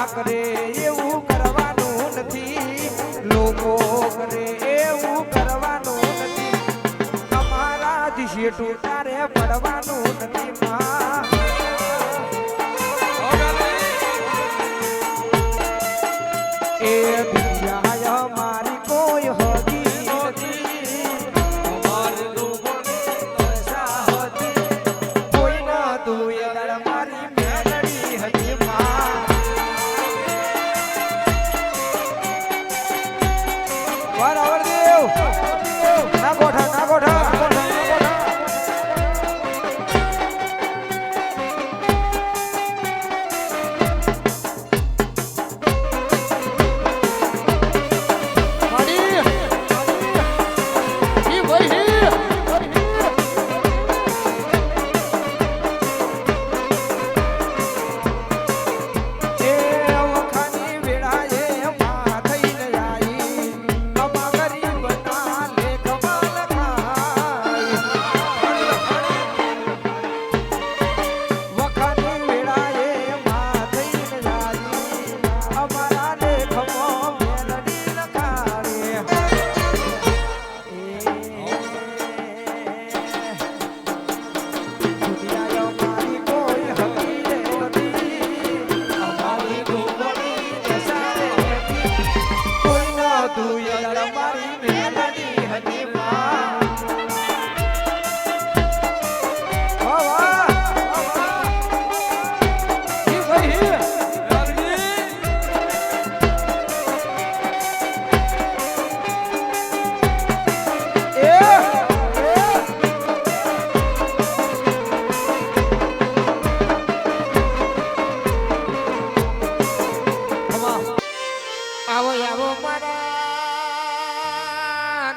ના કરે, એવું કરવાનું નથી. લોકો કરે, એવું કરવાનું નથી. તમારા જ શેઠું તારે પડવાનું નથી માં.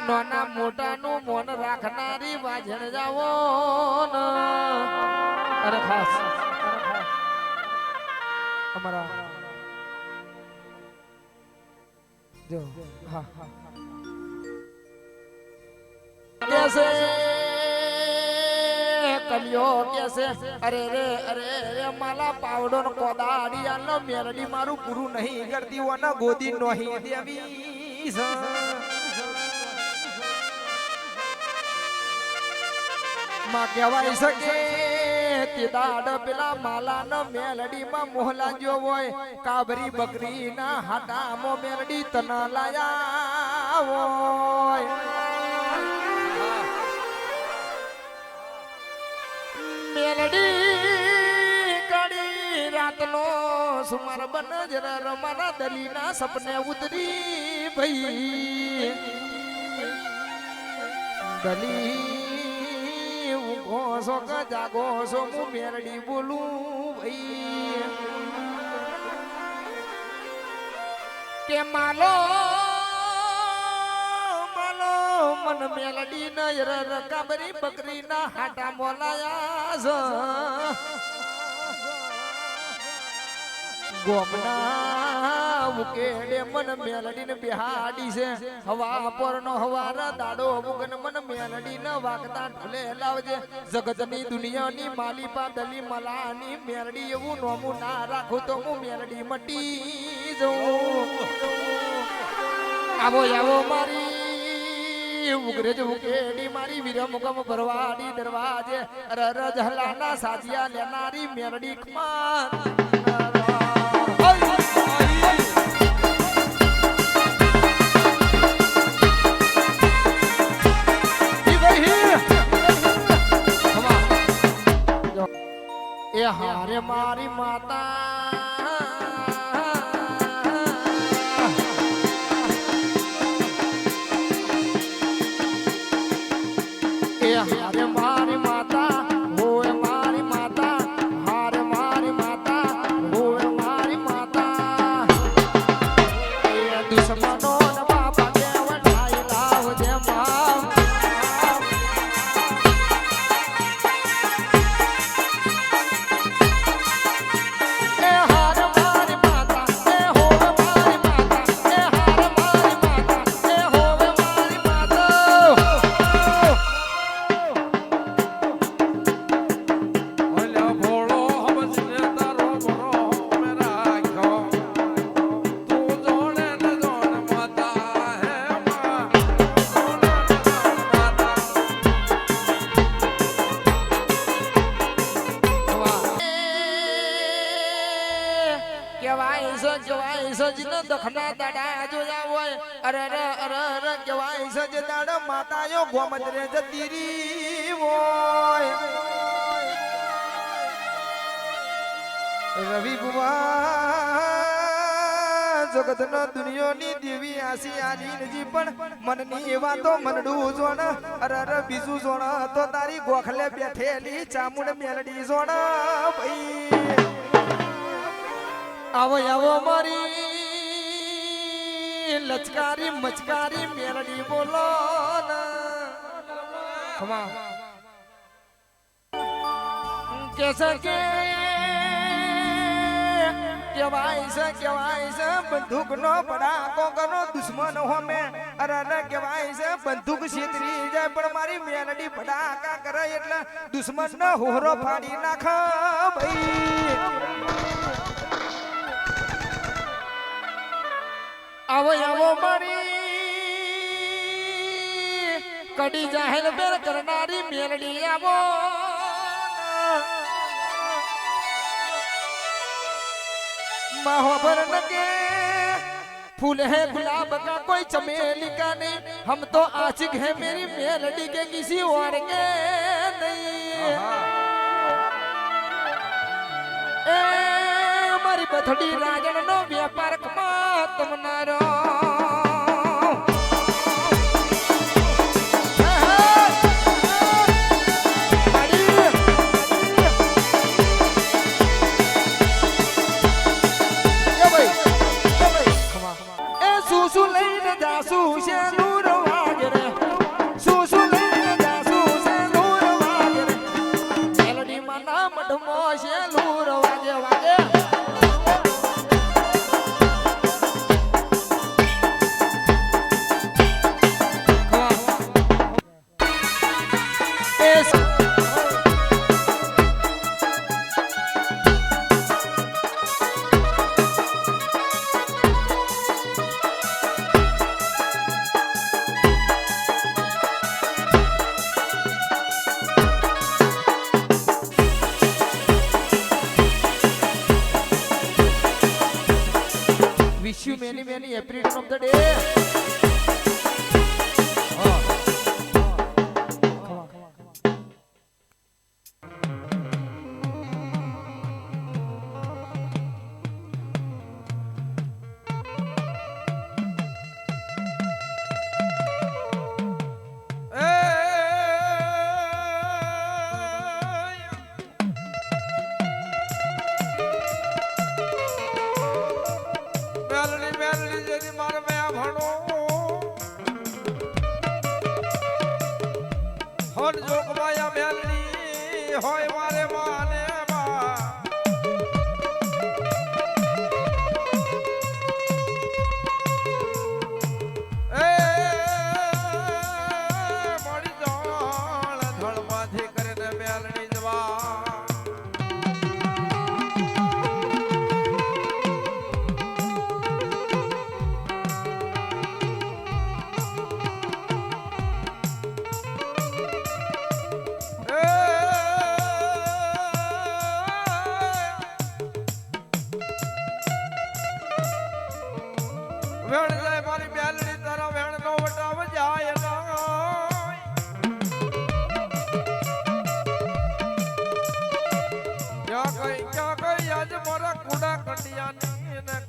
નાના મોટાનું મોન રાખનારી વાજણ જાવો અરે અમારા કેસે? કલ્યો કેસે? અરે રે અરે રે, માલા પાવડો નો કોદાડી આલો મેરડી મારું પૂરું નહીં કરતી, ઓના ગોદી નોહી દેવી. માં કહેવાય શકે તે દાડ પેલા માલા ન મેલડી માં હોય, કાબરી બકરી ના મેલડી તના મેલડી કડી રાતનો સુમાર બન જરા રમાના દલીના સપને ઉતરી ભઈ. દલી કે જાગો છો હું મેરડી બોલું ભાઈ. કે માલો માલો, મન મેલડી ન રકાબરી બકરી ના હાટા મોલાયા ગોમના ઉકેડે મન મેલડી ને બિહાડી છે વાગતા આવો મારી ઉગરે જ ઉકેડી, મારી વિરમુગમ ભરવાડી દરવાજે. રર જહલાના સાજિયા લેનારી મેલડી હારે મારી માતા જે દાડ માતાયો ગોમદરે જતી રહી હોય. રવિ બુવા જગતનો દુનિયાની દેવી આસી આજીનજી પણ મનની વાતો મનડું જોણ. અરે બીજું જોણ તો તારી ગોખલે બેઠેલી ચામુંડ મેલડી જોણ ભાઈ. આવો આવો મારી લચકારી મચકારી મેલડી બોલો કે કેસે કેવાય છે કેવાય છે બંદૂક નો પડાકો કરો દુશ્મન હોમે અરે અરે કેવાય છે બંદૂક છેતરી જાય પણ મારી મેલડી પડાકા કરે એટલે દુશ્મન નો હોરો ફાડી નાખ ભાઈ આવો આવો મારી કડી જાહેર બેર કરનારી મેલડી આવો महोबर लगे फूल है गुलाब का कोई चमेली का नहीं हम तो आशिक है मेरी मेलडी के किसी और के नहीं ए બથડી રાજણ નો વેપાર કમા તમનારો wish you many many happy return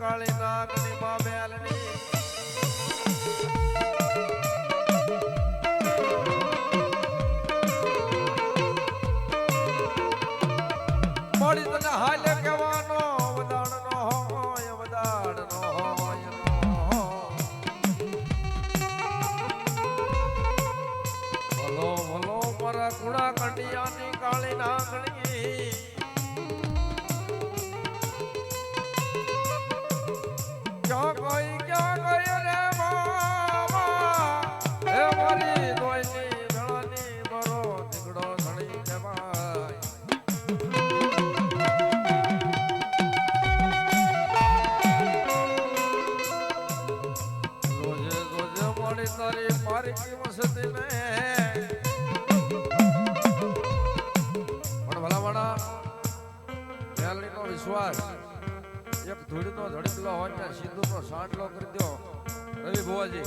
કાળી નાગની માં બેલડી વડકલો હોય ત્યાં સીધું નો સાંટલો કરી દો રવિ ભુવાજી